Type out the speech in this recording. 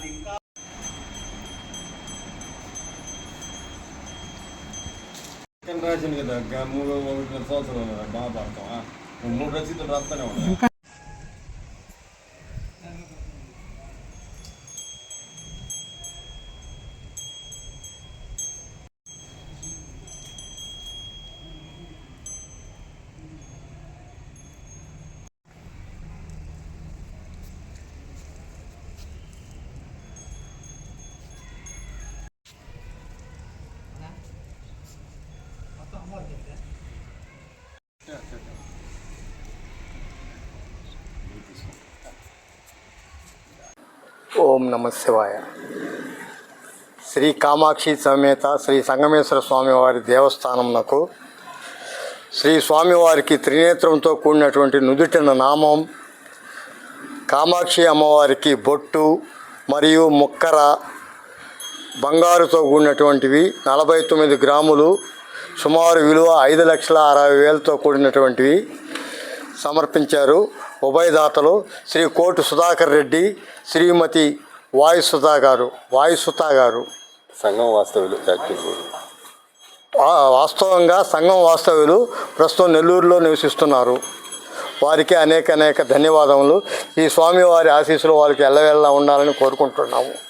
అది ఇంకా రాసింది కదా మూడు ఒకటిన్నర సంవత్సరం బాగా పడతాం మూడు రసీదులు రాస్తానే ఉన్నాయి ఓం నమ శివాయ. శ్రీ కామాక్షి సమేత శ్రీ సంగమేశ్వర స్వామివారి దేవస్థానంనకు శ్రీ స్వామివారికి త్రినేత్రంతో కూడినటువంటి నుదుటిన నామం కామాక్షి అమ్మవారికి బొట్టు మరియు ముక్కర బంగారుతో కూడినటువంటివి నలభై తొమ్మిది గ్రాములు సుమారు విలువ ఐదు లక్షల అరవై వేలతో కూడినటువంటివి సమర్పించారు. ఉభయదాతలు శ్రీ కోటు సుధాకర్ రెడ్డి శ్రీమతి వాయుసుత గారు వాయుసుత గారు. సంఘం వాస్తవులు యాక్టివ్ వా- వాస్తవంగా సంఘం వాస్తవ్యులు ప్రస్తుతం నెల్లూరులో నివసిస్తున్నారు. వారికి అనేక అనేక ధన్యవాదములు. ఈ స్వామివారి ఆశీస్సులు వారికి ఎల్లవెల్లా ఉండాలని కోరుకుంటున్నాము.